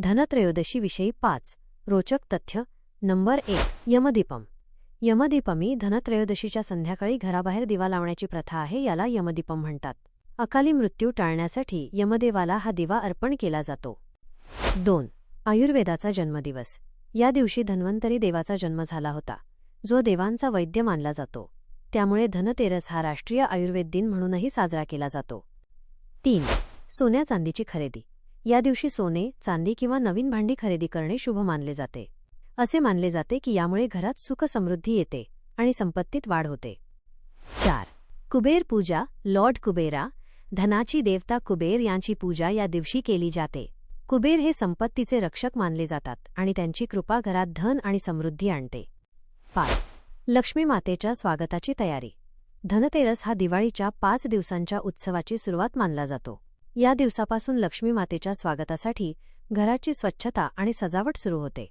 धनत्रयोदशीविषयी पाच. रोचक तथ्य. नंबर एक. यमदीपम. यमदीपमी धनत्रयोदशीच्या संध्याकाळी घराबाहेर दिवा लावण्याची प्रथा आहे याला यमदीपम म्हणतात. अकाली मृत्यू टाळण्यासाठी यमदेवाला हा दिवा अर्पण केला जातो. दोन. आयुर्वेदाचा जन्मदिवस. या दिवशी धन्वंतरी देवाचा जन्म झाला होता. जो देवांचा वैद्य मानला जातो. त्यामुळे धनतेरस हा राष्ट्रीय आयुर्वेद दिन म्हणूनही साजरा केला जातो. तीन. सोन्या चांदीची खरेदी. या दिवशी सोने चांदी किंवा नवीन भांडी खरेदी करणे शुभ मानले जाते. असे मानले जाते की यामुळे घरात सुख समृद्धी येते आणि संपत्तीत वाढ होते. चार. कुबेर पूजा लॉर्ड कुबेरा धनाची देवता कुबेर यांची पूजा या दिवशी केली जाते. कुबेर हे संपत्तीचे रक्षक मानले जातात आणि त्यांची कृपा घरात धन आणि समृद्धी आणते. पाच. लक्ष्मी मातेच्या स्वागताची तयारी. धनतेरस हा दिवाळीच्या पाच दिवसांच्या उत्सवाची सुरुवात मानला जातो. या दिवसापासून लक्ष्मी मातेच्या स्वागतासाठी घराची स्वच्छता आणि सजावट सुरू होते.